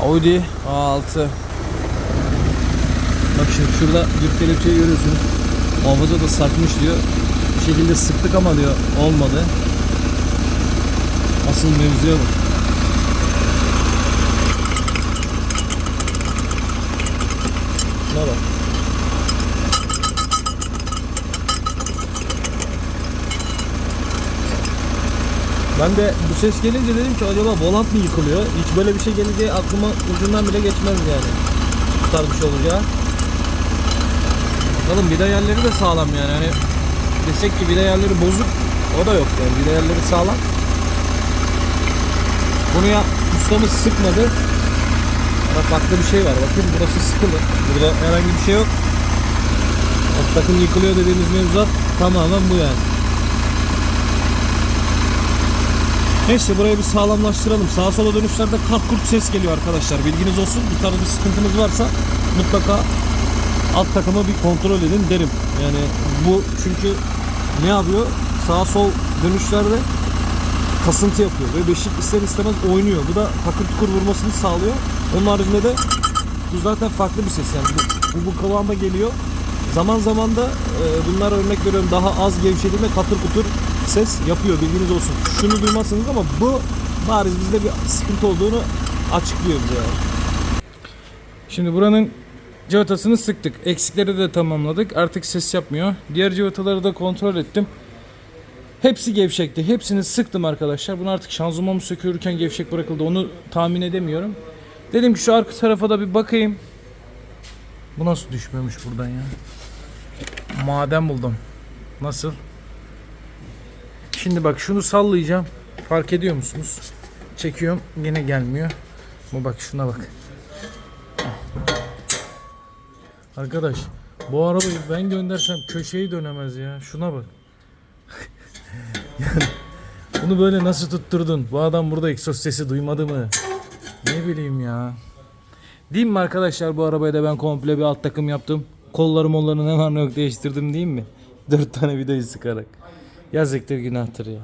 Audi A6 Bak şimdi şurada bir kelepçeyi görüyorsunuz. Muhafaza da sarkmış diyor. Bir şekilde sıktık ama diyor olmadı. Asıl mevzuya bak. Şuna bak. Ben de bu ses gelince dedim ki acaba volant mı yıkılıyor? Hiç böyle bir şey geleceği aklıma ucundan bile geçmez yani. Bu tarz bir şey olacağı. Bakalım vida yerleri de sağlam yani. Hani desek ki vida yerleri bozuk o da yok yani. Vida yerleri sağlam. Bunu ya ustamız sıkmadı. Ama farklı bir şey var. Bakın burası sıkılı. Burada herhangi bir şey yok. Bak takım yıkılıyor dediğimiz mevzuat tamamen bu yani. Neyse burayı bir sağlamlaştıralım. Sağa sola dönüşlerde kart kurt ses geliyor arkadaşlar. Bilginiz olsun. Bu tarz bir sıkıntınız varsa mutlaka alt takımı bir kontrol edin derim. Yani bu çünkü ne yapıyor? Sağ sol dönüşlerde kasıntı yapıyor ve beşik ister istemez oynuyor. Bu da takır tukur vurmasını sağlıyor. Onun haricinde de bu zaten farklı bir ses yani. Bu, bu, bu kıvama geliyor. Zaman zaman da e, bunlar örnek veriyorum daha az gevşediğinde katır kutur ses yapıyor bilginiz olsun. Şunu duymazsınız ama bu bariz bizde bir sıkıntı olduğunu açıklıyor bize yani. Şimdi buranın cıvatasını sıktık. Eksikleri de tamamladık. Artık ses yapmıyor. Diğer cıvataları da kontrol ettim. Hepsi gevşekti. Hepsini sıktım arkadaşlar. Bunu artık şanzımanı sökülürken gevşek bırakıldı. Onu tahmin edemiyorum. Dedim ki şu arka tarafa da bir bakayım. Bu nasıl düşmemiş buradan ya? Maden buldum. Nasıl? Şimdi bak şunu sallayacağım. Fark ediyor musunuz? Çekiyorum yine gelmiyor. Bu bak şuna bak. Arkadaş bu arabayı ben göndersem köşeyi dönemez ya. Şuna bak. yani bunu böyle nasıl tutturdun? Bu adam burada egzoz sesi duymadı mı? Ne bileyim ya. Diyeyim mi arkadaşlar bu arabaya da ben komple bir alt takım yaptım. Kolları molları ne var ne yok değiştirdim diyeyim mi? Dört tane vidayı sıkarak. Yazıktır günahtır ya.